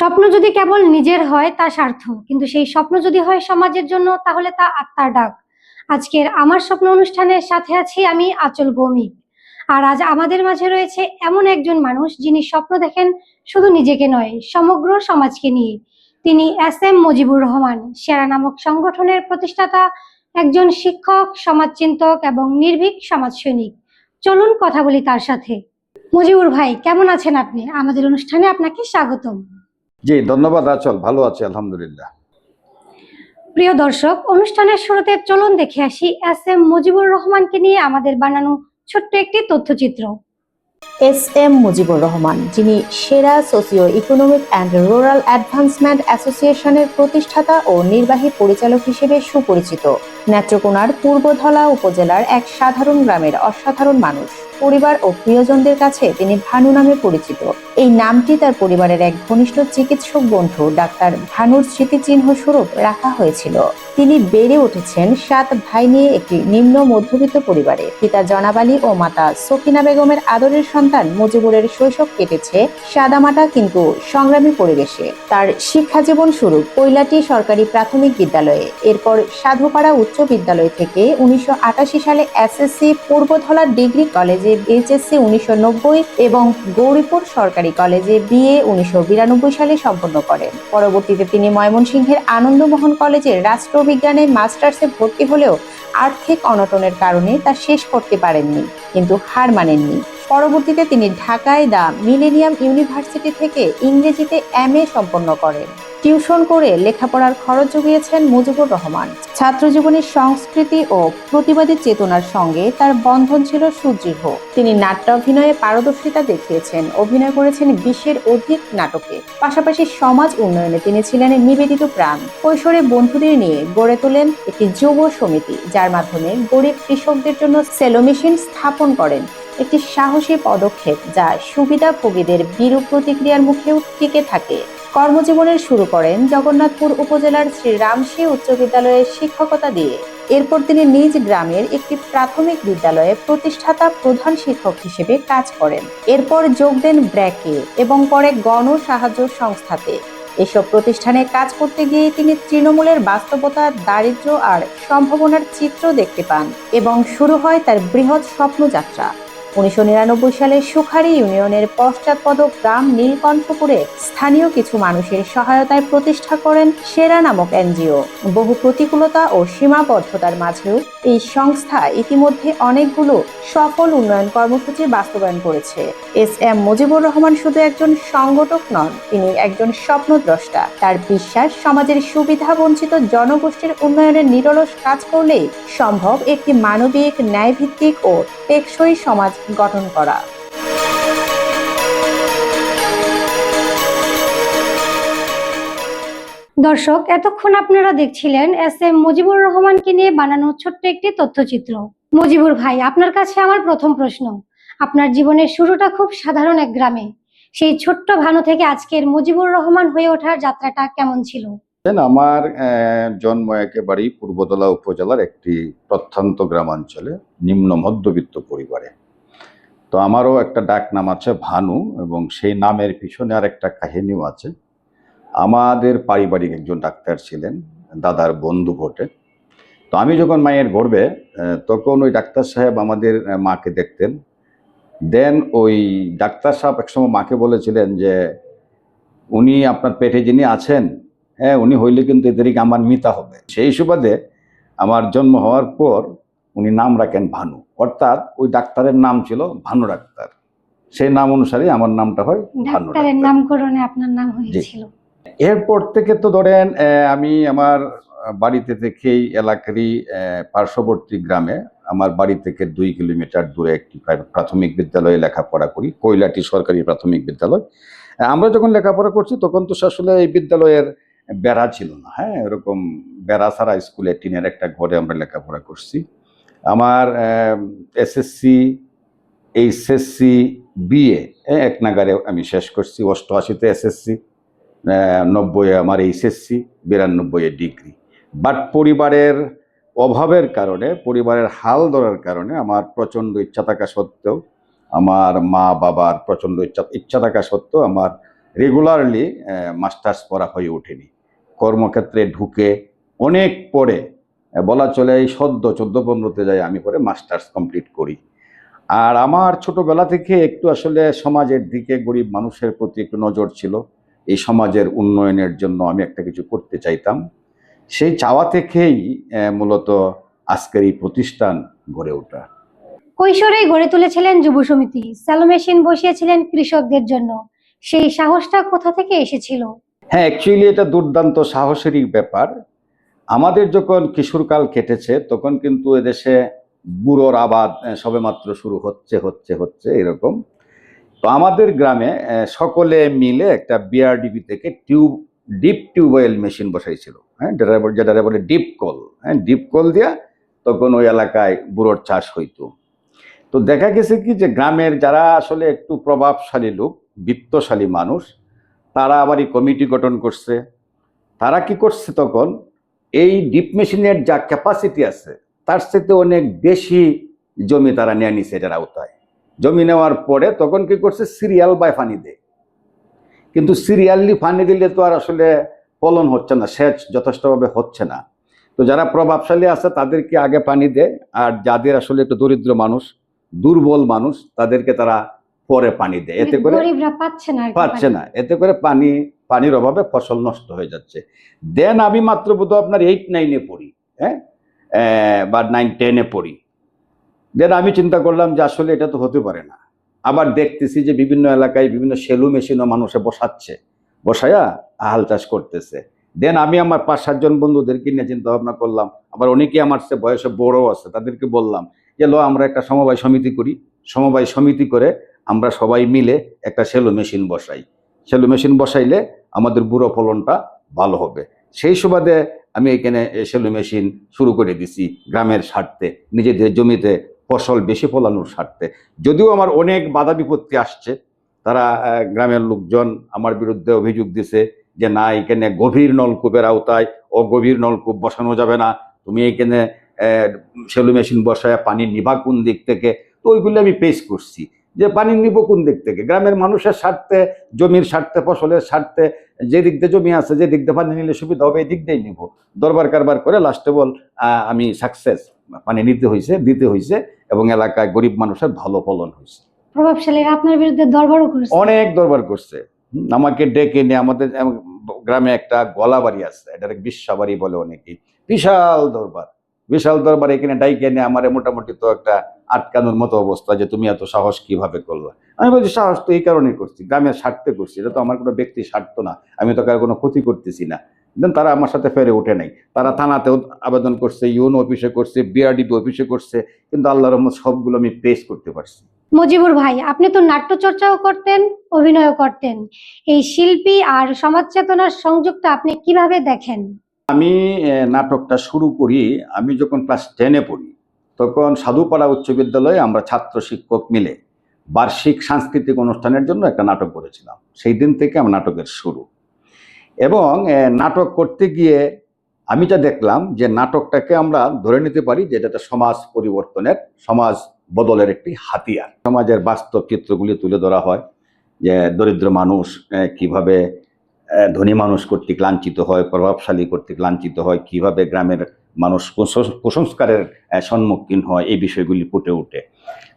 স্বপ্ন যদি কেবল নিজের হয়, তা স্বার্থ কিন্তু সেই স্বপ্ন যদি হয় সমাজের জন্য, তাহলে তা আত্মার ডাক। আজকের আমার স্বপ্ন অনুষ্ঠানের সাথে আছি আমি আচল ভৌমিক। আর আজ আমাদের মাঝে রয়েছে এমন একজন মানুষ, যিনি স্বপ্ন দেখেন শুধু নিজেকে নয়, সমগ্র সমাজকে নিয়ে। তিনি এস এম মুজিবুর রহমান, সেরা নামক সংগঠনের প্রতিষ্ঠাতা, একজন শিক্ষক, সমাজচিন্তক এবং নির্ভীক সমাজ সৈনিক চলুন কথা বলি তার সাথে। মুজিবুর ভাই, কেমন আছেন আপনি? আমাদের অনুষ্ঠানে আপনাকে স্বাগতম। জি ধন্যবাদ আচল ভালো আছে আলহামদুলিল্লাহ। প্রিয় দর্শক অনুষ্ঠানের শুরুতে চলুন দেখে আসি এস এম মুজিবুর রহমানকে নিয়ে আমাদের বানানো ছোট্ট একটি তথ্যচিত্র। এস এম মুজিবুর রহমান যিনি সেরা socio economic and rural advancement অ্যাসোসিয়েশনের প্রতিষ্ঠাতা ও নির্বাহী পরিচালক হিসেবে সুপরিচিত। নেত্রকোনার পূর্বধলা উপজেলার এক সাধারণ গ্রামের অসাধারণ মানুষ। পরিবার ও প্রিয়জনদের কাছে তিনি ভানু নামে পরিচিত। এই নামটি তার পরিবারের এক ঘনিষ্ঠ চিকিৎসক বন্ধু, ডাক্তার ভানুর স্মৃতিচিহ্ন স্বরূপ রাখা হয়েছিল। তিনি বেড়ে উঠেছেন সাত ভাই নিয়ে একটি নিম্ন মধ্যবিত্ত পরিবারে। পিতা জনাব আলী ও মাতা সকিনা বেগমের আদরের সন্তান মুজিবুরের শৈশব কেটেছে সাদামাটা কিন্তু সংগ্রামী পরিবেশে। তার শিক্ষা জীবন শুরু কৈলাটি সরকারি প্রাথমিক বিদ্যালয়ে। এরপর সাধুপাড়া উচ্চ বিদ্যালয় থেকে উনিশশো আটাশি সালে এসএসসি পূর্বধলা ডিগ্রি কলেজে এইচএসসি উনিশশো নব্বই এবং গৌরীপুর সরকারি কলেজে বিএ উনিশশো সালে সম্পন্ন করেন। পরবর্তীতে তিনি ময়মনসিংহের আনন্দমোহন কলেজের রাষ্ট্রবিজ্ঞানে মাস্টার্সে ভর্তি হলেও আর্থিক অনটনের কারণে তা শেষ করতে পারেননি, কিন্তু হার মানেননি। পরবর্তীতে তিনি ঢাকায় দ্য মিলেনিয়াম ইউনিভার্সিটি থেকে ইংরেজিতে এম এ সম্পন্ন করেন। টিউশন করে লেখাপড়ার খরচ জুগিয়েছেন মুজিবুর রহমান। ছাত্র জীবনের সংস্কৃতি ও প্রতিবাদী চেতনার সঙ্গে তার বন্ধন ছিল সুদৃঢ়। তিনি নাট্য অভিনয়ে পারদর্শিতা দেখিয়েছেন। অভিনয় করেছেন বিশের অধিক নাটকে। পাশাপাশি সমাজ উন্নয়নে তিনি ছিলেন নিবেদিত প্রাণ। কৈশোরে বন্ধুদের নিয়ে গড়ে তোলেন একটি যুব সমিতি, যার মাধ্যমে গরিব কৃষকদের জন্য সেলো মেশিন স্থাপন করেন। একটি সাহসী পদক্ষেপ যা সুবিধাভোগীদের বিরূপ প্রতিক্রিয়ার মুখেও টিকে থাকে। কর্মজীবনের শুরু করেন জগন্নাথপুর উপজেলার শ্রী রামশী উচ্চ বিদ্যালয়ে শিক্ষকতা দিয়ে। এরপর তিনি নিজ গ্রামের একটি প্রাথমিক বিদ্যালয়ে প্রতিষ্ঠাতা প্রধান শিক্ষক হিসেবে কাজ করেন। এরপর যোগ দেন ব্র্যাকে এবং পরে গণ সাহায্য সংস্থাতে। এসব প্রতিষ্ঠানে কাজ করতে গিয়ে তিনি তৃণমূলের বাস্তবতা দারিদ্র আর সম্ভাবনার চিত্র দেখতে পান এবং শুরু হয় তার বৃহৎ স্বপ্নযাত্রা। উনিশশো নিরানব্বই সালে সুখারি ইউনিয়নের পশ্চাৎপদ গ্রাম নীলকণ্ঠপুরে স্থানীয় কিছু মানুষের সহায়তায় প্রতিষ্ঠা করেন সেরা নামক এনজিও। বহু প্রতিকূলতা ও সীমাবদ্ধতার মাঝেও এই সংস্থা ইতিমধ্যে অনেকগুলো সফল উন্নয়ন কর্মসূচি বাস্তবায়ন করেছে। এস এম মুজিবুর রহমান শুধু একজন সংগঠক নন, তিনি একজন স্বপ্নদ্রষ্টা। তার বিশ্বাস, সমাজের সুবিধা বঞ্চিত জনগোষ্ঠীর উন্নয়নের নিরলস কাজ করলেই সম্ভব একটি মানবিক, ন্যায়ভিত্তিক ও টেকসই সমাজ গঠন করা। দর্শক এতক্ষণ আপনারা দেখছিলেন এস এম মুজিবুর রহমানকে নিয়ে বানানো ছোট্ট একটি তথ্যচিত্র। মুজিবুর ভাই আপনার কাছে আমার প্রথম প্রশ্ন। আপনার জীবনের শুরুটা খুব সাধারণ এক গ্রামে। সেই ছোট্ট ভানু থেকে আজকের মুজিবুর রহমান হয়ে ওঠার যাত্রাটা কেমন ছিল? আমার আহ, জন্ম একেবারেই পূর্বতলা উপজেলার একটি প্রত্যন্ত গ্রামাঞ্চলে নিম্ন মধ্যবিত্ত পরিবারে। তো আমারও একটা ডাক নাম আছে ভানু এবং সেই নামের পিছনে আর একটা কাহিনীও আছে। আমাদের পারিবারিক একজন ডাক্তার ছিলেন, দাদার বন্ধু ভোটে তো আমি যখন মায়ের গর্বে তখন ওই ডাক্তার সাহেব আমাদের মাকে দেখতেন। দেন ওই ডাক্তার সাহেব একসময় মাকে বলেছিলেন যে, উনি আপনার পেটে যিনি আছেন হ্যাঁ উনি হইলে কিন্তু এদেরকে আমার মিতা হবে। সেই সুবাদে আমার জন্ম হওয়ার পর উনি নাম রাখেন ভানু। অর্থাৎ ওই ডাক্তারের নাম ছিল ভানু ডাক্তার। সেই নাম অনুসারে আমার নামটা হয় ভানু ডাক্তারের নামকরণে আপনার নাম হয়েছিল। এরপর থেকে তো ধরেন আমি আমার বাড়িতে থেকেই এলাকারই পার্শ্ববর্তী গ্রামে আমার বাড়ি থেকে দুই কিলোমিটার দূরে একটি প্রাথমিক বিদ্যালয়ে লেখাপড়া করি। কৈলাটি সরকারি প্রাথমিক বিদ্যালয়। আমরা যখন লেখাপড়া করছি তখন তো আসলে এই বিদ্যালয়ের বেড়া ছিল না হ্যাঁ? এরকম বেড়া ছাড়া স্কুলে টিনের একটা ঘরে আমরা লেখাপড়া করছি। আমার এসএসসি এইচএসসি বিএ এক নাগারে আমি শেষ করছি, অষ্টআশিতে এসএসসি নব্বইয়ে আমার এইচএসসি বিরানব্বইয়ে ডিগ্রি। বাট পরিবারের অভাবের কারণে, পরিবারের হাল ধরার কারণে আমার প্রচণ্ড ইচ্ছা থাকা সত্ত্বেও, আমার মা বাবার প্রচণ্ড ইচ্ছা ইচ্ছা থাকা সত্ত্বেও আমার রেগুলারলি মাস্টার্স পড়া হয়ে ওঠেনি। কর্মক্ষেত্রে ঢুকে অনেক পরে বলা চলে এই সদ্য চোদ্দ পনেরোতে যাই আমি পরে মাস্টার্স কমপ্লিট করি। আর আমার ছোটোবেলা থেকে একটু আসলে সমাজের দিকে গরিব মানুষের প্রতি একটু নজর ছিল। এই সমাজের উন্নয়নের জন্য আমি একটা কিছু করতে চাইতাম। সেই চাওয়া থেকেই মূলত আজকের এই প্রতিষ্ঠান গড়ে ওঠা। কৈশোরেই গড়ে তুলেছিলেন যুব সমিতি। স্যালো মেশিন বসিয়েছিলেন কৃষকদের জন্য। সেই সাহসটা কোথা থেকে এসেছিল? হ্যাঁ অ্যাকচুয়ালি এটা দুর্দান্ত সাহসেরই ব্যাপার। আমাদের যখন কিশোরকাল কেটেছে, তখন কিন্তু এদেশে বুড়োর আবাদ সবেমাত্র শুরু হচ্ছে হচ্ছে হচ্ছে, এরকম। তো আমাদের গ্রামে সকলে মিলে একটা বিআরডিবি থেকে টিউব, ডিপ টিউবওয়েল মেশিন বসাইছিল। হ্যাঁ যেটা যেটা বলে ডিপ কল। হ্যাঁ ডিপ কল দিয়া তখন ওই এলাকায় বুড়োর চাষ হইতো। তো দেখা গেছে কি যে গ্রামের যারা আসলে একটু প্রভাবশালী লোক, বিত্তশালী মানুষ, তারা আবার এই কমিটি গঠন করছে। তারা কি করছে তখন এই ডিপ মেশিনের যা ক্যাপাসিটি আছে তার সাথে অনেক বেশি জমি তারা নিয়ে নিছে এটার আওতায়। জমি নেওয়ার পরে তখন কি করছে? সিরিয়াল বাই ফানি দেয়। কিন্তু সিরিয়ালি ফানি দিলে তো আর আসলে ফলন হচ্ছে না সেচ যথেষ্টভাবে হচ্ছে না। তো যারা প্রভাবশালী আছে তাদেরকে আগে পানি দেয় আর যাদের আসলে একটু দরিদ্র মানুষ দুর্বল মানুষ তাদেরকে তারা পরে পানি দেয়। এতে করে পাচ্ছে না পাচ্ছে না। এতে করে পানি পানির অভাবে ফসল নষ্ট হয়ে যাচ্ছে। দেন আমি মাত্র বোধ আপনার এইট নাইনে পড়ি হ্যাঁ? বা নাইন টেনে পড়ি। দেন আমি চিন্তা করলাম যে আসলে এটা তো হতে পারে না। আবার দেখতেছি যে বিভিন্ন এলাকায় বিভিন্ন সেলু মেশিনও মানুষে বসাচ্ছে, বসায়া হাল চাষ করতেছে। দেন আমি আমার পাঁচ সাতজন বন্ধুদেরকে নিয়ে চিন্তা ভাবনা করলাম। আবার অনেকেই আমার সে বয়সে বড় আছে, তাদেরকে বললাম যে, লো, আমরা একটা সমবায় সমিতি করি। সমবায় সমিতি করে আমরা সবাই মিলে একটা সেলো মেশিন বসাই। সেলো মেশিন বসাইলে আমাদের বুড়ো ফলনটা ভালো হবে। সেই সুবাদে আমি এখানে সেলো মেশিন শুরু করে দিছি গ্রামের স্বার্থে, নিজেদের জমিতে ফসল বেশি ফলানোর স্বার্থে। যদিও আমার অনেক বাধা বিপত্তি আসছে, তারা গ্রামের লোকজন আমার বিরুদ্ধে অভিযোগ দিছে যে, না, এখানে গভীর নলকূপের আওতায় অগভীর নলকূপ বসানো যাবে না। তুমি এখানে সেলু মেশিন বসায় পানি নিবা কোন দিক থেকে? তো ওইগুলো আমি পেশ করছি। যে পানি নিব কোন দিক থেকে? গ্রামের মানুষের স্বার্থে জমির স্বার্থে ফসলের স্বার্থে যে দিক দিয়ে জমি আছে যে দিক দিয়ে পানি নিলে সুবিধা হবে এই দিক দিয়েই নিব। দরবার কারবার করে লাস্টে বল আমি সাকসেস পানি নিতে হয়েছে দিতে হয়েছে এবং এলাকায় গরিব মানুষের ভালো ফলন হয়েছে প্রভাবশালীরা আপনার বিরুদ্ধে দরবারও করেছে। অনেক দরবার করছে। আমাকে ডেকে নিয়ে আমাদের গ্রামে একটা গলাবাড়ি আছে এটা বিশ্বাবাড়ি বলে অনেকেই। বিশাল দরবার। বিশাল দরবার এখানে ডাইকে নিয়ে আমার মোটামুটি তো একটা আটকানোর মতো অবস্থা যে তুমি এত সাহস কীভাবে করলা? আমি বলছি, সাহস তো এই কারণেই করছি গ্রামের স্বার্থে করছি, এটা তো আমার কোনো ব্যক্তি স্বার্থ না, আমি তো কারও কোনো ক্ষতি করতেছি না। দেন তারা আমার সাথে ফেরে ওঠে নাই। তারা থানাতেও আবেদন করছে ইউনো অফিসে করছে বিআরডিপি অফিসে করছে, কিন্তু আল্লাহ রহমত সবগুলো আমি পেশ করতে পারছি। মজিবুর ভাই, আপনি তো নাট্য চর্চাও করতেন, অভিনয়ও করতেন। এই শিল্পী আর সমাজ চেতনার সংযুক্ত আপনি কীভাবে দেখেন? আমি নাটকটা শুরু করি, আমি যখন ক্লাস টেনে পড়ি, তখন সাধুপাড়া উচ্চ বিদ্যালয়ে আমরা ছাত্র শিক্ষক মিলে বার্ষিক সাংস্কৃতিক অনুষ্ঠানের জন্য একটা নাটক করেছিলাম। সেই দিন থেকে আমার নাটকের শুরু। এবং নাটক করতে গিয়ে আমি যা দেখলাম যে নাটকটাকে আমরা ধরে নিতে পারি যে এটা সমাজ পরিবর্তনের, সমাজ বদলের একটি হাতিয়ার। সমাজের বাস্তব চিত্রগুলি তুলে ধরা হয় যে দরিদ্র মানুষ কীভাবে ধনী মানুষ কর্তৃক লাঞ্ছিত হয় প্রভাবশালী কর্তৃক লাঞ্ছিত হয় কীভাবে গ্রামের মানুষ কুসংস- কুসংস্কারের সম্মুখীন হয় এই বিষয়গুলি ফুটে ওঠে।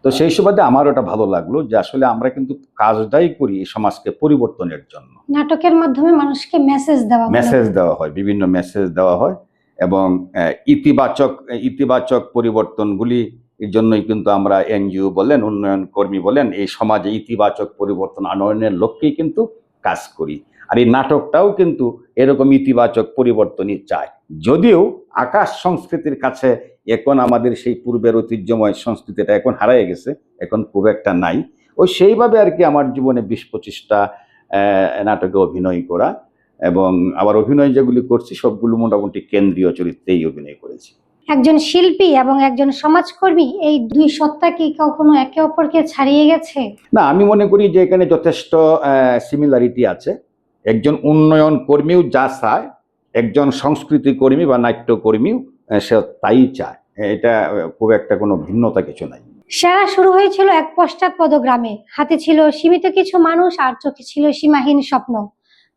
তো সেই সুবাদে আমার ওটা ভালো লাগল যে আসলে আমরা কিন্তু কাজটাই করি সমাজকে পরিবর্তনের জন্য। নাটকের মাধ্যমে মানুষকে মেসেজ দেওয়া মেসেজ দেওয়া হয় বিভিন্ন মেসেজ দেওয়া হয় এবং ইতিবাচক ইতিবাচক পরিবর্তনগুলি এর জন্যই কিন্তু আমরা এনজিও বলেন উন্নয়ন কর্মী বলেন এই সমাজে ইতিবাচক পরিবর্তন আনয়নের লক্ষ্যেই কিন্তু কাজ করি। আর এই নাটকটাও কিন্তু এরকম ইতিবাচক পরিবর্তনই চায়। যদিও আকাশ সংস্কৃতির কাছে এখন আমাদের সেই পূর্বের ঐতিহ্যময় সংস্কৃতিটা এখন হারিয়ে গেছে এখন খুব একটা নাই। ও সেইভাবে আর কি আমার জীবনে বিশ পঁচিশটা নাটকে অভিনয় করা এবং আবার অভিনয় যেগুলি করছি সবগুলো মোটামুটি কেন্দ্রীয় চরিত্রেই অভিনয় করেছি। একজন শিল্পী এবং একজন সমাজকর্মী এই দুই সত্তা কি কখনো একে অপরকে ছাড়িয়ে গেছে? না আমি মনে করি যে এখানে যথেষ্ট সিমিলারিটি আছে। একজন উন্নয়ন কর্মীও যা চায় একজন সংস্কৃতি কর্মী বা নাট্যকর্মীও সে তাই চায়। এটা খুব একটা কোনো ভিন্নতা কিছু নাই। সেরা শুরু হয়েছিল এক পশ্চাৎপদ গ্রামে। হাতে ছিল সীমিত কিছু মানুষ আর চোখে ছিল সীমাহীন স্বপ্ন।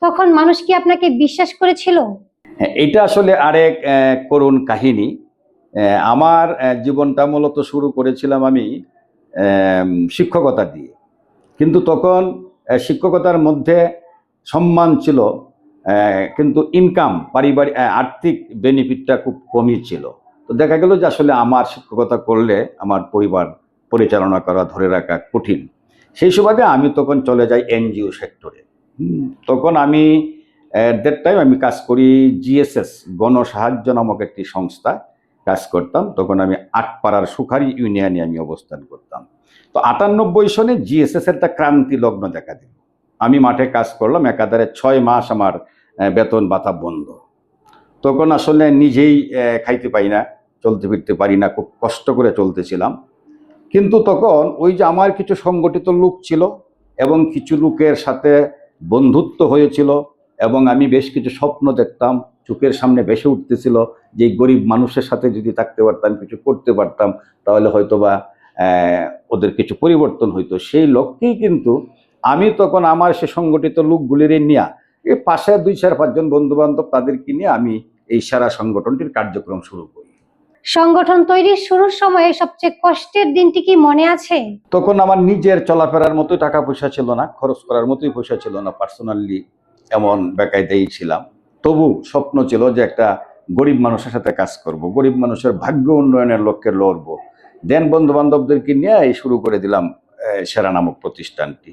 তখন মানুষ কি আপনাকে বিশ্বাস করেছিল? হ্যাঁ, এটা আসলে আরেক করুণ কাহিনী। আমার জীবনটা মূলত শুরু করেছিলাম আমি শিক্ষকতা দিয়ে। কিন্তু তখন শিক্ষকতার মধ্যে সম্মান ছিল কিন্তু ইনকাম পারিবারিক আর্থিক বেনিফিটটা খুব কমই ছিল। তো দেখা গেল যে আসলে আমার শিক্ষকতা করলে আমার পরিবার পরিচালনা করা, ধরে রাখা কঠিন। সেই সুবাদে আমি তখন চলে যাই এনজিও সেক্টরে। তখন আমি দ্যাট টাইম আমি কাজ করি জিএসএস গণসাহায্য নামক একটি সংস্থা কাজ করতাম। তখন আমি আটপাড়ার সুখারি ইউনিয়নে আমি অবস্থান করতাম। তো আটানব্বই সনে জিএসএস একটা ক্রান্তি লগ্ন দেখা দিল। আমি মাঠে কাজ করলাম, একাধারে ছয় মাস আমার বেতন ভাতা বন্ধ। তখন আসলে নিজেই খাইতে পারি না, চলতে ফিরতে পারি না, খুব কষ্ট করে চলতেছিলাম। কিন্তু তখন ওই যে আমার কিছু সংগঠিত লোক ছিল এবং কিছু লোকের সাথে বন্ধুত্ব হয়েছিল এবং আমি বেশ কিছু স্বপ্ন দেখতাম, চোখের সামনে বেসে উঠতেছিল যে গরিব মানুষের সাথে যদি থাকতে পারতাম, কিছু করতে পারতাম, তাহলে হয়তোবা ওদের কিছু পরিবর্তন হইতো। সেই লক্ষ্যেই কিন্তু আমি তখন আমার সে সংগঠিত লোকগুলির নিয়ে এই পাশে দুই চার পাঁচজন বন্ধু বান্ধব তাদেরকে নিয়ে আমি এই সারা সংগঠনটির কার্যক্রম শুরু করি। সংগঠন তৈরির শুরুর সময়ে সবচেয়ে কষ্টের দিনটি কি মনে আছে? তখন আমার নিজের চলাফেরার মতোই টাকা পয়সা ছিল না খরচ করার মতোই পয়সা ছিল না পার্সোনালি এমন বেকায়দাই ছিলাম। তবু স্বপ্ন ছিল যে একটা গরিব মানুষের সাথে কাজ করব গরিব মানুষের ভাগ্য উন্নয়নের লক্ষ্যে লড়বো। দেন বন্ধু বান্ধবদেরকে নিয়ে এই শুরু করে দিলাম সেরা নামক প্রতিষ্ঠানটি।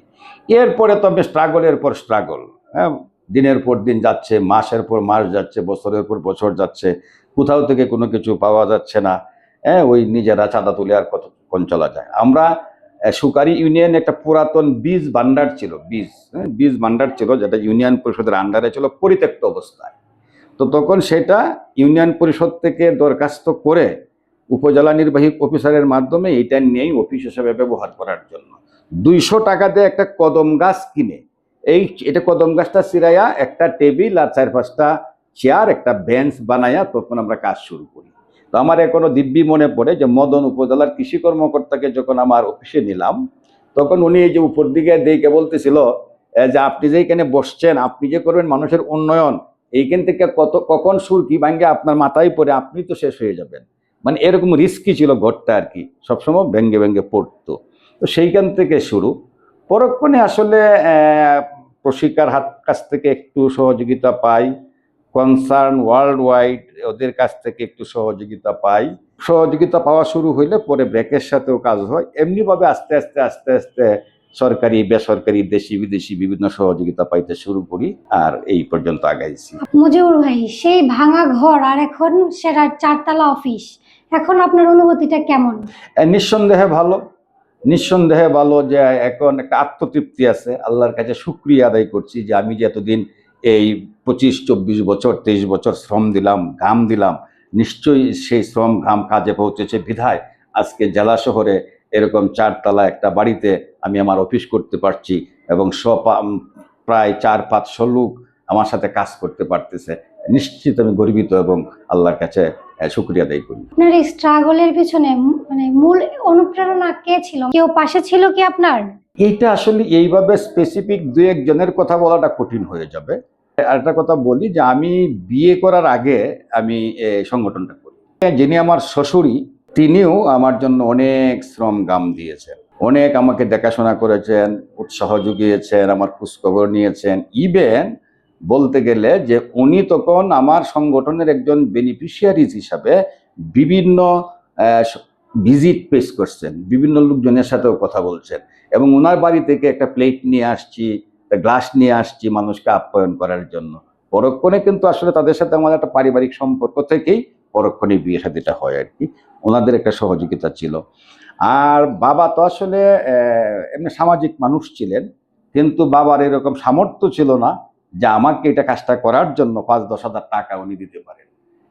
এরপরে তবে স্ট্রাগলের পর স্ট্রাগল হ্যাঁ? দিনের পর দিন যাচ্ছে মাসের পর মাস যাচ্ছে বছরের পর বছর যাচ্ছে কোথাও থেকে কোনো কিছু পাওয়া যাচ্ছে না হ্যাঁ? ওই নিজেরা চাঁদা তুলে আর কতক্ষণ চলা যায়। আমরা সুকারি ইউনিয়ন একটা পুরাতন বীজ ভান্ডার ছিল বীজ হ্যাঁ, বীজ ভান্ডার ছিল যেটা ইউনিয়ন পরিষদের আন্ডারে ছিল পরিত্যক্ত অবস্থায়। তো তখন সেটা ইউনিয়ন পরিষদ থেকে দরখাস্ত করে উপজেলা নির্বাহী অফিসারের মাধ্যমে এটা নিয়েই অফিস হিসেবে ব্যবহার করার জন্য। দুইশো টাকা দিয়ে একটা কদম গাছ কিনে, এই এটা কদম গাছটা চিরাইয়া একটা টেবিল আর চার পাঁচটা চেয়ার, একটা বেঞ্চ বানাইয়া তখন আমরা কাজ শুরু করি। তো আমার এখনও দিব্যি মনে পড়ে যে মদন উপজেলার কৃষি কর্মকর্তাকে যখন আমার অফিসে নিলাম, তখন উনি এই যে উপর দিকে দেখে বলতেছিল যে আপনি যে এখানে বসছেন, আপনি যে করবেন মানুষের উন্নয়ন, এইখান থেকে কত, কখন সুর কি ভাঙ্গে আপনার মাথায় পড়ে, আপনি তো শেষ হয়ে যাবেন। মানে এরকম রিস্কি ছিল ঘরটা আর কি। সবসময় ভেঙ্গে ভেঙ্গে পড়তো। তো সেইখান থেকে শুরু। পরক্ষণে আসলে প্রশিকার হাত, কাছ থেকে একটু সহযোগিতা পাই। কনসার্ন ওয়ার্ল্ড ওয়াইড ওদের কাছ থেকে একটু সহযোগিতা পাই। সহযোগিতা পাওয়া শুরু হইলে পরে ব্যাকের সাথেও কাজ হয়। এমনিভাবে আস্তে আস্তে আস্তে আস্তে সরকারি, বেসরকারি, দেশি, বিদেশি বিভিন্ন সহযোগিতা পাইতে শুরু করি আর এই পর্যন্ত আগাইছি। মুজিবুর ভাই, সেই ভাঙা ঘর আর এখন সেরা চারতলা অফিস এখন আপনার অনুভূতিটা কেমন? নিঃসন্দেহে ভালো। নিঃসন্দেহে ভালো যে, এখন একটা আত্মতৃপ্তি আছে। আল্লাহর কাছে শুক্রিয়া আদায় করছি যে, আমি যে এতদিন এই পঁচিশ, চব্বিশ বছর, তেইশ বছর শ্রম দিলাম, ঘাম দিলাম, নিশ্চয়ই সেই শ্রম ঘাম কাজে পৌঁছেছে বিধায় আজকে জেলা শহরে এরকম চারতলা একটা বাড়িতে আমি আমার অফিস করতে পারছি এবং সব প্রায় চার, পাঁচশো লোক আমার সাথে কাজ করতে পারতেছে। নিশ্চিত আমি গর্বিত এবং আল্লাহর কাছে শুক্রিয়া আদায় করি। আপনার এই স্ট্রাগলের পিছনে মানে মূল অনুপ্রেরণা কে ছিল? কেউ পাশে ছিল কি আপনার? এইটা আসলে এইভাবে স্পেসিফিক দু একজনের কথা বলাটা কঠিন হয়ে যাবে। আর একটা কথা বলি যে আমি বিয়ে করার আগে আমি সংগঠনটা করি। যিনি আমার শ্বশুরই তিনিও আমার জন্য অনেক শ্রম গাম দিয়েছেন। অনেক আমাকে দেখাশোনা করেছেন উৎসাহ জুগিয়েছেন আমার খোঁজখবর নিয়েছেন। ইভেন বলতে গেলে যে উনি তখন আমার সংগঠনের একজন বেনিফিশিয়ারিজ হিসাবে বিভিন্ন ভিজিট পেশ করছেন, বিভিন্ন লোকজনের সাথেও কথা বলছেন এবং ওনার বাড়ি থেকে একটা প্লেট নিয়ে আসছি গ্লাস নিয়ে আসছি মানুষকে আপ্যায়ন করার জন্য। পরক্ষণে কিন্তু আসলে তাদের সাথে আমার একটা পারিবারিক সম্পর্ক থেকেই পরক্ষণে বিয়ে শাদিটা হয় আর কি। ওনাদের একটা সহযোগিতা ছিল। আর বাবা তো আসলে এমনি সামাজিক মানুষ ছিলেন, কিন্তু বাবার এরকম সামর্থ্য ছিল না। যে আমাকে এটা কাজটা করার জন্য পাঁচ দশ হাজার টাকা উনি দিতে পারেন।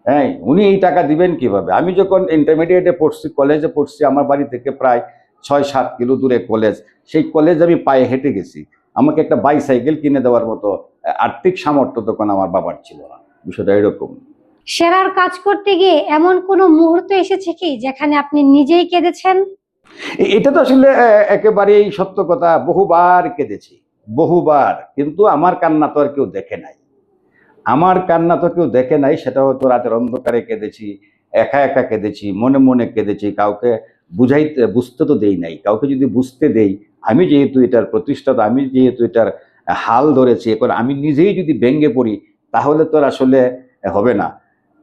হ্যাঁ উনি এই টাকা দিবেন কীভাবে? আমি যখন ইন্টারমিডিয়েটে পড়ছি কলেজে পড়ছি আমার বাড়ি থেকে প্রায় ছয় সাত কিলো দূরে কলেজ সেই কলেজ আমি পায়ে হেঁটে গেছি। আমাকে একটা বাইসাইকেল কিনে দেওয়ার মতো আর্থিক সামর্থ্য তখন আমার বাবার ছিল না। বিষয়টা এরকম। সেরার কাজ করতে গিয়ে এমন কোনো মুহূর্ত এসেছে কি যেখানে আপনি নিজেই কেঁদেছেন? এটা তো আসলে একেবারেই সত্য কথা। বহুবার কেঁদেছি। বহুবার, কিন্তু আমার কান্না তো আর কেউ দেখে নাই। আমার কান্না তো কেউ দেখে নাই, সেটা হয়তো রাতের অন্ধকারে কেঁদেছি, একা একা কেঁদেছি, মনে মনে কেঁদেছি, কাউকে বুঝাইতে, বুঝতে তো দেই নাই। কাউকে যদি বুঝতে দেই, আমি যেহেতু এটার প্রতিষ্ঠাতা, আমি যেহেতু এটার হাল ধরেছি, এখন আমি নিজেই যদি ভেঙ্গে পড়ি, তাহলে তো আসলে হবে না।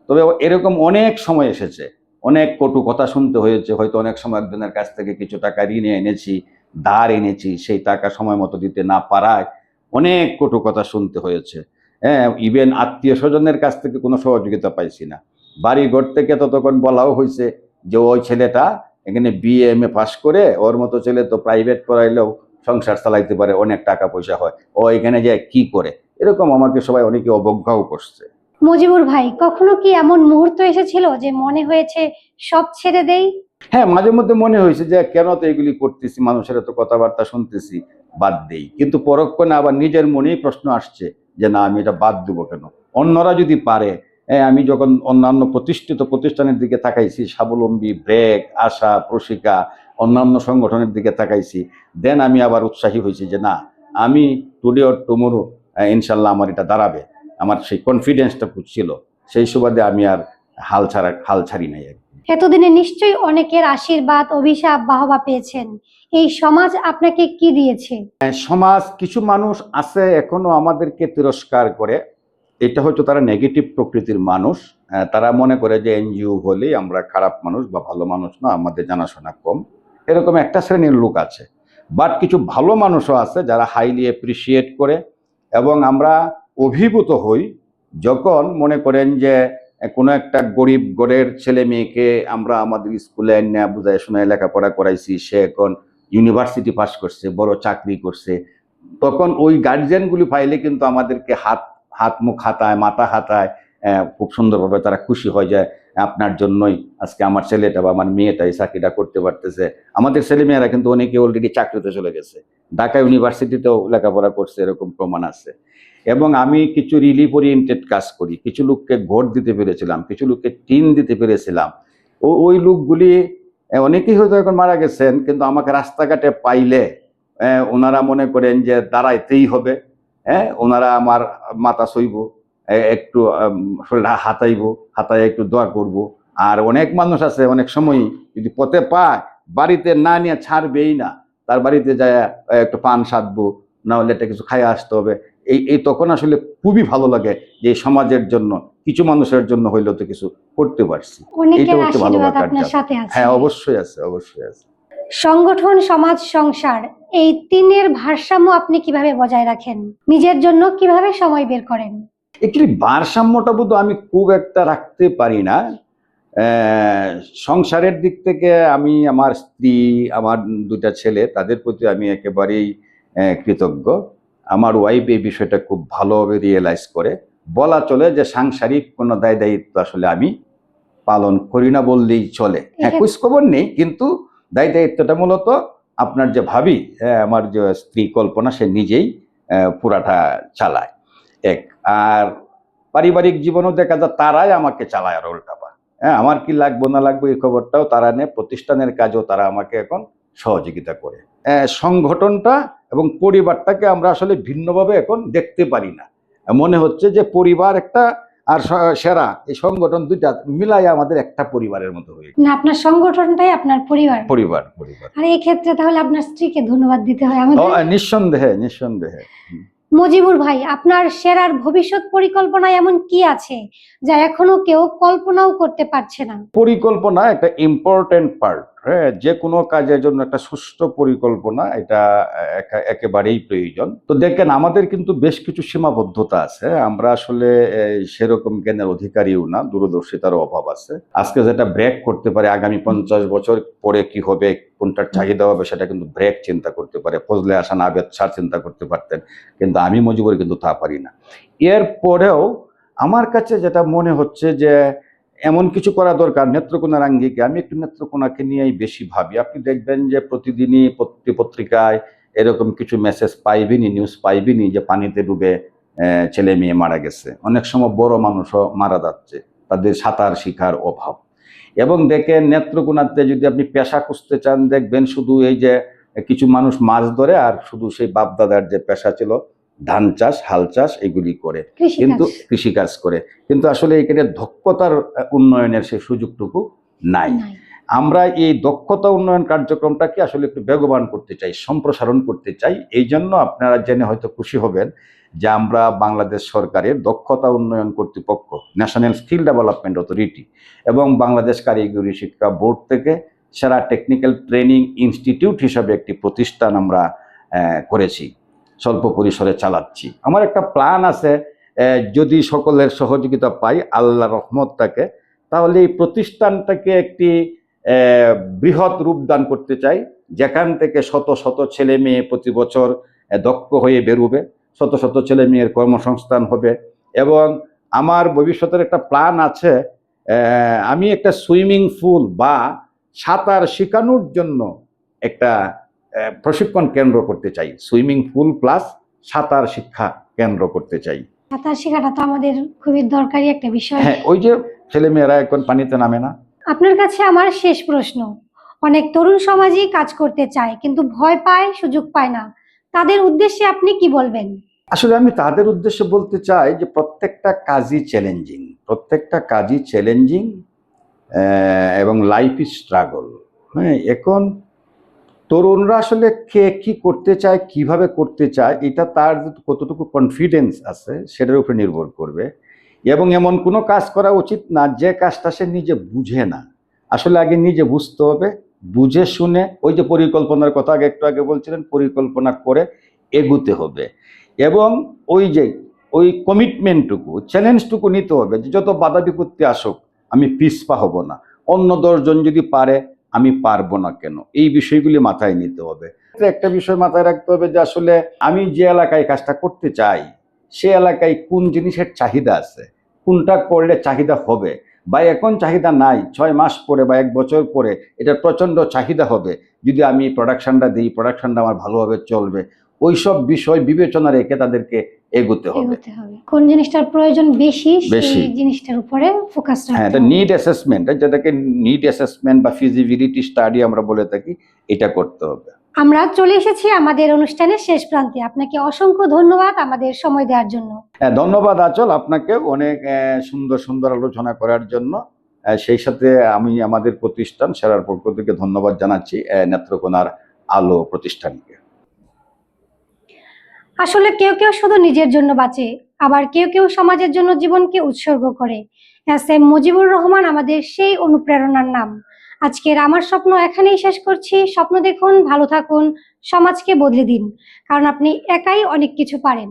তবে এরকম অনেক সময় এসেছে, অনেক কটু কথা শুনতে হয়েছে, হয়তো অনেক সময় একজনের কাছ থেকে কিছু টাকা ঋণে এনেছি ধার এনেছি, সেই টাকা সময় মতো দিতে না পারায় অনেক কটু কথা শুনতে হয়েছে। হ্যাঁ ইভেন আত্মীয় স্বজনের কাছ থেকে কোনো সহযোগিতা পাইছি না। বাড়ি ঘর থেকে তো তখন বলাও হয়েছে যে, ওই ছেলেটা এখানে বিএ এম এ পাস করে, ওর মতো ছেলে তো প্রাইভেট পড়াইলেও সংসার চালাইতে পারে, অনেক টাকা পয়সা হয়। ও এখানে যায় কি করে? এরকম আমাকে সবাই অনেকে অবজ্ঞাও করছে। মজিবুর ভাই, কখনো কি এমন মুহূর্ত এসেছিল যে মনে হয়েছে সব ছেড়ে দেই? হ্যাঁ মাঝে মধ্যে মনে হয়েছে যে কেন তো এগুলি করতেছি, মানুষের তো কথাবার্তা শুনতেছি, বাদ দেই। কিন্তু পরক্ষণে আবার নিজের মনেই প্রশ্ন আসছে যে না, আমি এটা বাদ দেবো কেন? অন্যরা যদি পারে হ্যাঁ আমি যখন অন্যান্য প্রতিষ্ঠিত প্রতিষ্ঠানের দিকে তাকাইছি, স্বাবলম্বী, ব্রেক, আশা, প্রশিকা, অন্যান্য সংগঠনের দিকে তাকাইছি, দেন আমি আবার উৎসাহী হয়েছি যে না, আমি টুডে অর টুমোরো ইনশাল্লাহ আমার এটা দাঁড়াবে। আমার সেই কনফিডেন্সটা ছিল। সেই সুবাদে আমি আর হাল ছাড়া, হাল ছাড়ি নাই আর। এতদিনে নিশ্চয়ই অনেকের আশীর্বাদ অভিশাপ বাহবা পেয়েছেন। এই সমাজ আপনাকে কি দিয়েছে? হ্যাঁ, সমাজ কিছু মানুষ আছে এখনও আমাদেরকে তিরস্কার করে। এটা হয়তো তারা নেগেটিভ প্রকৃতির মানুষ। তারা মনে করে যে এনজিও হলেই আমরা খারাপ মানুষ বা ভালো মানুষ না আমাদের জানাশোনা কম। এরকম একটা শ্রেণির লোক আছে। বাট কিছু ভালো মানুষও আছে যারা হাইলি অ্যাপ্রিসিয়েট করে এবং আমরা অভিভূত হই যখন মনে করেন যে কোনো একটা গরিব গড়ের ছেলে মেয়েকে আমরা আমাদের স্কুলে এনে বুঝায় শোনায় লেখাপড়া করাইছি, সে এখন ইউনিভার্সিটি পাস করছে, বড় চাকরি করছে। তখন ওই গার্জিয়ানগুলি পাইলে কিন্তু আমাদেরকে হাত হাত মুখ হাতায়, মাথা হাতায় খুব সুন্দরভাবে তারা খুশি হয়ে যায়, আপনার জন্যই আজকে আমার ছেলেটা বা আমার মেয়েটা এই চাকরিটা করতে পারতেছে। আমাদের ছেলেমেয়েরা কিন্তু অনেকে অলরেডি চাকরিতে চলে গেছে। ঢাকা ইউনিভার্সিটিতেও লেখাপড়া করছে, এরকম প্রমাণ আছে। এবং আমি কিছু রিলিফ ওরিয়েন্টেড কাজ করি। কিছু লোককে ভোট দিতে পেরেছিলাম, কিছু লোককে টিন দিতে পেরেছিলাম। ও, ওই লোকগুলি অনেকেই হয়তো এখন মারা গেছেন, কিন্তু আমাকে রাস্তাঘাটে পাইলে ওনারা মনে করেন যে দাঁড়াইতেই হবে হ্যাঁ ওনারা আমার মাথা সইব একটু হাতাইব হাতাই একটু দোয়া করব। আর অনেক মানুষ আছে, অনেক সময় যদি পথে পায়, বাড়িতে না নিয়ে ছাড়বেই না। তার বাড়িতে যায় একটু পান সাধবো না হলে একটা কিছু খাই আসতে হবে। এই এই তখন আসলে খুবই ভালো লাগে যে সমাজের জন্য কিছু মানুষের জন্য হইলেও তো কিছু করতে পারছি। এইটা হচ্ছে ভালো লাগার আপনার সাথে আছে। হ্যাঁ অবশ্যই আছে অবশ্যই আছে। সংগঠন সমাজ সংসার এই তিনের ভারসাম্য আপনি কীভাবে বজায় রাখেন? নিজের জন্য কীভাবে সময় বের করেন? অ্যাকচুয়ালি ভারসাম্যটা বোধ আমি খুব একটা রাখতে পারি না। সংসারের দিক থেকে আমি আমার স্ত্রী আমার দুটা ছেলে তাদের প্রতি আমি একেবারেই কৃতজ্ঞ। আমার ওয়াইফ এই বিষয়টা খুব ভালোভাবে রিয়েলাইজ করে। বলা চলে যে সাংসারিক কোনো দায় দায়িত্ব আসলে আমি পালন করি না বললেই চলে। হ্যাঁ খবর নেই কিন্তু দায় দায়িত্বটা মূলত আপনার যে ভাবি হ্যাঁ, আমার যে স্ত্রী কল্পনা সে নিজেই পুরাটা চালায়। এক আর পারিবারিক জীবনও দেখা যায় তারাই আমাকে চালায় আর উল্টাপা হ্যাঁ আমার কি লাগবে না লাগবে এই খবরটাও তারা নেয় প্রতিষ্ঠানের কাজও তারা আমাকে এখন সহযোগিতা করে। সংগঠনটা এবং পরিবারটাকে আমরা আসলে ভিন্নভাবে এখন দেখতে পারি না। মনে হচ্ছে যে পরিবার একটা আর সেরা এই সংগঠন দুইটা মিলাই আমাদের একটা পরিবারের মতো হয়ে না আপনার সংগঠনটাই আপনার পরিবার। পরিবার পরিবার। আর এই ক্ষেত্রে তাহলে আপনার স্ত্রীকে ধন্যবাদ দিতে হয়। আমাদের নিঃসন্দেহে নিঃসন্দেহে। মজিবুর ভাই আপনার সেরার ভবিষ্যৎ পরিকল্পনা এমন কি আছে যা এখনও কেউ কল্পনাও করতে পারছে না? পরিকল্পনা একটা ইম্পর্টেন্ট পার্ট হ্যাঁ যে কোনো কাজের জন্য একটা সুষ্ঠু পরিকল্পনা, এটা একেবারেই প্রয়োজন। তো দেখেন, আমাদের কিন্তু বেশ কিছু সীমাবদ্ধতা আছে। আমরা আসলে সেরকম জ্ঞানের অধিকারীও না দূরদর্শিতারও অভাব আছে। আজকে যেটা ব্রেক করতে পারে, আগামী পঞ্চাশ বছর পরে কি হবে, কোনটার চাহিদা হবে, সেটা কিন্তু ব্রেক চিন্তা করতে পারে। ফজলে হাসান আবেদ স্যার চিন্তা করতে পারতেন, কিন্তু আমি মজিবুর কিন্তু তা পারি না। এরপরেও আমার কাছে যেটা মনে হচ্ছে যে এমন কিছু করা দরকার নেত্রকোনার আঙ্গিকে আমি একটু নেত্রকোনাকে নিয়েই বেশি ভাবি। আপনি দেখবেন যে প্রতিদিনই পত্রি পত্রিকায় এরকম কিছু মেসেজ পাইবেনি নিউজ পাইবেনি যে পানিতে ডুবে ছেলে মেয়ে মারা গেছে। অনেক সময় বড় মানুষও মারা যাচ্ছে। তাদের সাঁতার শিখার অভাব। এবং দেখেন, নেত্রকোনাতে যদি আপনি পেশা খুঁজতে চান, দেখবেন শুধু এই যে কিছু মানুষ মাছ ধরে আর শুধু সেই বাপদাদার যে পেশা ছিল ধান চাষ হাল চাষ এগুলি করে। কিন্তু কৃষিকাজ করে। কিন্তু আসলে এখানে দক্ষতার উন্নয়নের সেই সুযোগটুকু নাই। আমরা এই দক্ষতা উন্নয়ন কার্যক্রমটাকে আসলে একটু বেগবান করতে চাই সম্প্রসারণ করতে চাই। এই জন্য আপনারা জেনে হয়তো খুশি হবেন যে আমরা বাংলাদেশ সরকারের দক্ষতা উন্নয়ন কর্তৃপক্ষ ন্যাশনাল স্কিল ডেভেলপমেন্ট অথরিটি এবং বাংলাদেশ কারিগরি শিক্ষা বোর্ড থেকে সেরা টেকনিক্যাল ট্রেনিং ইনস্টিটিউট হিসাবে একটি প্রতিষ্ঠান আমরা করেছি। স্বল্প পরিসরে চালাচ্ছি। আমার একটা প্ল্যান আছে যদি সকলের সহযোগিতা পাই, আল্লাহ রহমত থাকে তাহলে এই প্রতিষ্ঠানটাকে একটি বৃহৎ রূপদান করতে চাই, যেখান থেকে শত শত ছেলে মেয়ে প্রতি বছর দক্ষ হয়ে বেরোবে, শত শত ছেলে মেয়ের কর্মসংস্থান হবে, এবং আমার ভবিষ্যতের একটা প্ল্যান আছে আমি একটা সুইমিং পুল বা সাঁতার শেখানোর জন্য একটা প্রশিক্ষণ কেন্দ্র করতে চাই। সুইমিং পুল প্লাস সাঁতার শিক্ষা কেন্দ্র করতে চাই। সাঁতার শেখাটা তো আমাদের খুবই দরকারি একটা বিষয়। হ্যাঁ ওই যে ছেলে মেয়েরা এখন পানিতে নামে না? আপনার কাছে আমার শেষ প্রশ্ন। অনেক তরুণ সমাজই কাজ করতে চায় কিন্তু ভয় পায় সুযোগ পায় না। তাদের উদ্দেশ্যে আপনি কি বলবেন? আসলে আমি তাদের উদ্দেশ্যে বলতে চাই যে প্রত্যেকটা কাজই চ্যালেঞ্জিং প্রত্যেকটা কাজই চ্যালেঞ্জিং এবং লাইফ ইজ স্ট্রাগল হ্যাঁ এখন তরুণরা আসলে কে কি করতে চায়, কীভাবে করতে চায়, এটা তার কতটুকু কনফিডেন্স আছে সেটার উপরে নির্ভর করবে। এবং এমন কোনো কাজ করা উচিত না, যে কাজটা সে নিজে বুঝে না। আসলে আগে নিজে বুঝতে হবে, বুঝে শুনে, ওই যে পরিকল্পনার কথা আগে একটু আগে বলছিলেন, পরিকল্পনা করে এগুতে হবে। এবং ওই যে, ওই কমিটমেন্টটুকু চ্যালেঞ্জটুকু নিতে হবে, যে যত বাধা বিপত্তি আসুক, আমি পিছপা হব না। অন্য দশজন যদি পারে আমি পারব না কেন? এই বিষয়গুলি মাথায় নিতে হবে। একটা বিষয় মাথায় রাখতে হবে যে আসলে আমি যে এলাকায় কাজটা করতে চাই, সে এলাকায় কোন জিনিসের চাহিদা আছে? কোনটা করলে চাহিদা হবে? বা এখন চাহিদা নাই, ছয় মাস পরে বা এক বছর পরে এটা প্রচণ্ড চাহিদা হবে। যদি আমি প্রোডাকশনটা দিই প্রোডাকশনটা আমার ভালোভাবে চলবে। ওইসব বিষয় বিবেচনা রেখে তাদেরকে এগোতে হবে। কোন জিনিসটার প্রয়োজন বেশি। সেই জিনিসটার উপরে ফোকাস হ্যাঁ এটা নিড অ্যাসেসমেন্ট যেটাকে নিড অ্যাসেসমেন্ট বা ফিজিবিলিটি স্টাডি আমরা বলে থাকি এটা করতে হবে। আমরা চলে এসেছি আমাদের অনুষ্ঠানের শেষ প্রান্তে। আপনাকে অসংখ্য ধন্যবাদ আমাদের সময় দেওয়ার জন্য। হ্যাঁ ধন্যবাদ আচল আপনাকে অনেক সুন্দর সুন্দর আলোচনা করার জন্য। সেই সাথে আমি আমাদের প্রতিষ্ঠান সেরার পক্ষ থেকে ধন্যবাদ জানাচ্ছি নেত্রকোনার আলো প্রতিষ্ঠানকে। আসলে কেউ কেউ শুধু নিজের জন্য বাঁচে, আবার কেউ কেউ সমাজের জন্য জীবনকে উৎসর্গ করে। এস মুজিবুর রহমান আমাদের সেই অনুপ্রেরণার নাম। আজকের আমার স্বপ্ন এখানেই শেষ করছি। স্বপ্ন দেখুন, ভালো থাকুন, সমাজকে বদলে দিন, কারণ আপনি একাই অনেক কিছু পারেন।